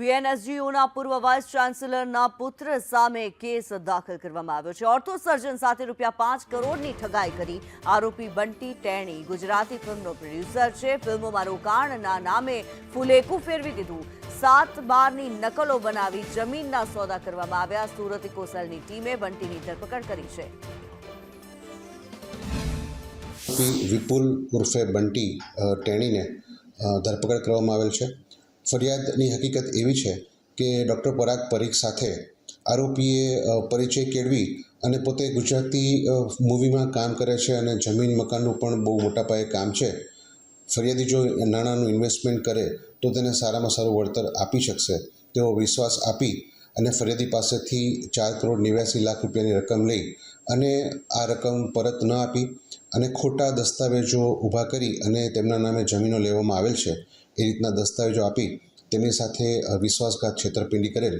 વીએનએસજીયુના પૂર્વ વાઇસ ચાન્સેલરના પુત્ર સામે કેસ દાખલ કરવામાં આવ્યો છે. ઓર્થો સર્જન સાથે રૂપિયા પાંચ કરોડની ઠગાઈ કરી આરોપી બંટી ટેણી. ગુજરાતી ફિલ્મનો પ્રોડ્યુસર છે. ફિલ્મોમાં રોકાણના નામે ફુલેકું ફેરવી દીધું. સાત બારની નકલો બનાવી જમીનના સોદા કરવામાં આવ્યા. સુરત કોસલની ટીમે બંટીની ધરપકડ કરી છે. વિપુલ ઉર્ફે બંટી ટેણીને ધરપકડ કરવામાં આવેલ છે. ફરિયાદની હકીકત એવી છે કે ડૉક્ટર પરાગ પરીખ સાથે આરોપીએ પરિચય કેળવી અને પોતે ગુજરાતી મૂવીમાં કામ કરે છે અને જમીન મકાનનું પણ બહુ મોટા પાયે કામ છે. ફરિયાદી જો નાણાંનું ઇન્વેસ્ટમેન્ટ કરે તો તેને સારામાં સારું વળતર આપી શકશે. તેવો વિશ્વાસ આપી અને ફરિયાદી પાસેથી ચાર કરોડ નેવ્યાસી લાખ રૂપિયાની રકમ લઈ અને આ રકમ પરત ન આપી અને ખોટા દસ્તાવેજો ઊભા કરી અને તેમના નામે જમીનો લેવામાં આવેલ છે, એ રીતના દસ્તાવેજો આપી તેમની સાથે વિશ્વાસઘાત છેતરપિંડી કરેલ.